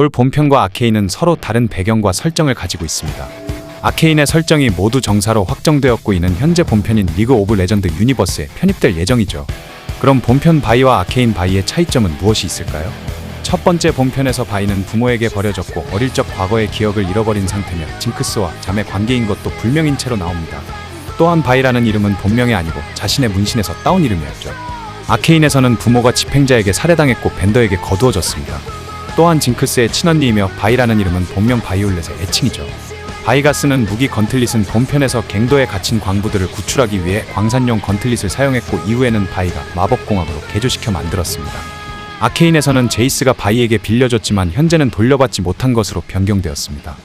롤 본편과 아케인은 서로 다른 배경과 설정을 가지고 있습니다. 아케인의 설정이 모두 정사로 확정되었고 이는 현재 본편인 리그 오브 레전드 유니버스에 편입될 예정이죠. 그럼 본편 바이와 아케인 바이의 차이점은 무엇이 있을까요? 첫 번째 본편에서 바이는 부모에게 버려졌고 어릴 적 과거의 기억을 잃어버린 상태며 징크스와 자매 관계인 것도 불명인 채로 나옵니다. 또한 바이라는 이름은 본명이 아니고 자신의 문신에서 따온 이름이었죠. 아케인에서는 부모가 집행자에게 살해당했고 벤더에게 거두어졌습니다. 또한 징크스의 친언니이며 바이라는 이름은 본명 바이올렛의 애칭이죠. 바이가 쓰는 무기 건틀릿은 본편에서 갱도에 갇힌 광부들을 구출하기 위해 광산용 건틀릿을 사용했고 이후에는 바이가 마법공학으로 개조시켜 만들었습니다. 아케인에서는 제이스가 바이에게 빌려줬지만 현재는 돌려받지 못한 것으로 변경되었습니다.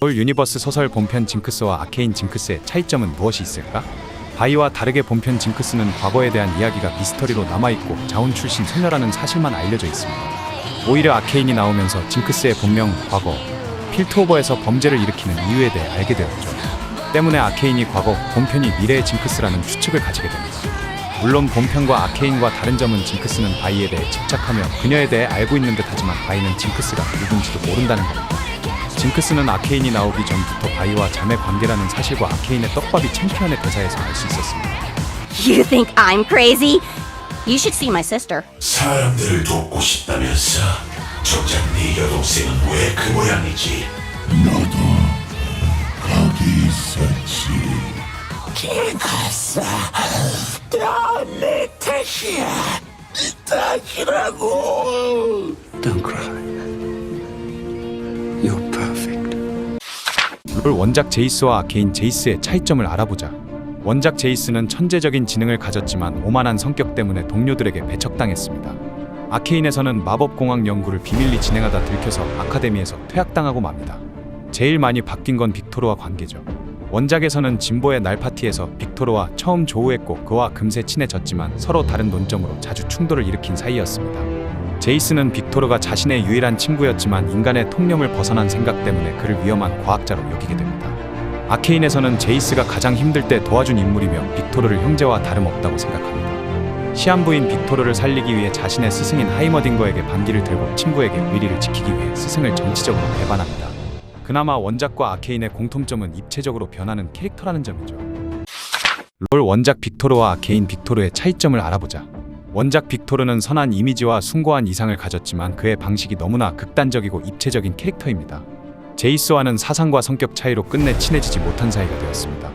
롤 유니버스 소설 본편 징크스와 아케인 징크스의 차이점은 무엇이 있을까? 바이와 다르게 본편 징크스는 과거에 대한 이야기가 미스터리로 남아있고 자운 출신 소녀라는 사실만 알려져 있습니다. 오히려 아케인이 나오면서 징크스의 본명, 과거, 필트오버에서 범죄를 일으키는 이유에 대해 알게 되었죠. 때문에 아케인이 과거, 본편이 미래의 징크스라는 추측을 가지게 됩니다. 물론 본편과 아케인과 다른 점은 징크스는 바이에 대해 집착하며 그녀에 대해 알고 있는 듯 하지만 바이는 징크스가 누군지도 모른다는 겁니다. 징크스는 아케인이 나오기 전부터 바이와 자매 관계라는 사실과 아케인의 떡밥이 챔피언의 대사에서 알 수 있었습니다. You think I'm crazy? You should see my sister. 사람들을 돕고 싶다면서 정작 네 여동생은 왜 그 모양이지? 너도 거기 있었지 기가사 다내 탓이야 탓이라고 Don't cry. You're perfect. 롤 원작 제이스와 아케인 제이스의 차이점을 알아보자. 원작 제이스는 천재적인 지능을 가졌지만 오만한 성격 때문에 동료들에게 배척당했습니다. 아케인에서는 마법공학 연구를 비밀리 진행하다 들켜서 아카데미에서 퇴학당하고 맙니다. 제일 많이 바뀐 건 빅토르와 관계죠. 원작에서는 진보의 날 파티에서 빅토르와 처음 조우했고 그와 금세 친해졌지만 서로 다른 논점으로 자주 충돌을 일으킨 사이였습니다. 제이스는 빅토르가 자신의 유일한 친구였지만 인간의 통념을 벗어난 생각 때문에 그를 위험한 과학자로 여기게 됩니다. 아케인에서는 제이스가 가장 힘들 때 도와준 인물이며 빅토르를 형제와 다름없다고 생각합니다. 시한부인 빅토르를 살리기 위해 자신의 스승인 하이머딩거에게 반기를 들고 친구에게 위리를 지키기 위해 스승을 정치적으로 배반합니다. 그나마 원작과 아케인의 공통점은 입체적으로 변하는 캐릭터라는 점이죠. 롤 원작 빅토르와 아케인 빅토르의 차이점을 알아보자. 원작 빅토르는 선한 이미지와 숭고한 이상을 가졌지만 그의 방식이 너무나 극단적이고 입체적인 캐릭터입니다. 제이스와는 사상과 성격 차이로 끝내 친해지지 못한 사이가 되었습니다.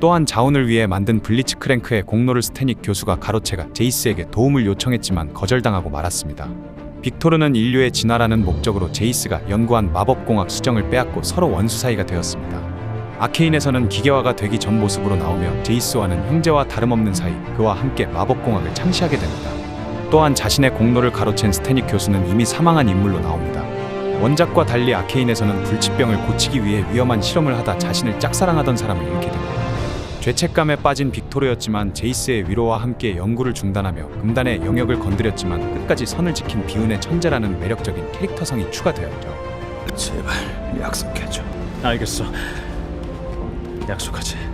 또한 자운을 위해 만든 블리츠 크랭크의 공로를 스테닉 교수가 가로채가 제이스에게 도움을 요청했지만 거절당하고 말았습니다. 빅토르는 인류의 진화라는 목적으로 제이스가 연구한 마법공학 수정을 빼앗고 서로 원수 사이가 되었습니다. 아케인에서는 기계화가 되기 전 모습으로 나오며 제이스와는 형제와 다름없는 사이 그와 함께 마법공학을 창시하게 됩니다. 또한 자신의 공로를 가로챈 스테닉 교수는 이미 사망한 인물로 나옵니다. 원작과 달리 아케인에서는 불치병을 고치기 위해 위험한 실험을 하다 자신을 짝사랑하던 사람을 잃게 됩니다. 죄책감에 빠진 빅토르였지만 제이스의 위로와 함께 연구를 중단하며 금단의 영역을 건드렸지만 끝까지 선을 지킨 비운의 천재라는 매력적인 캐릭터성이 추가되었죠. 제발 약속해줘. 알겠어. 약속하지.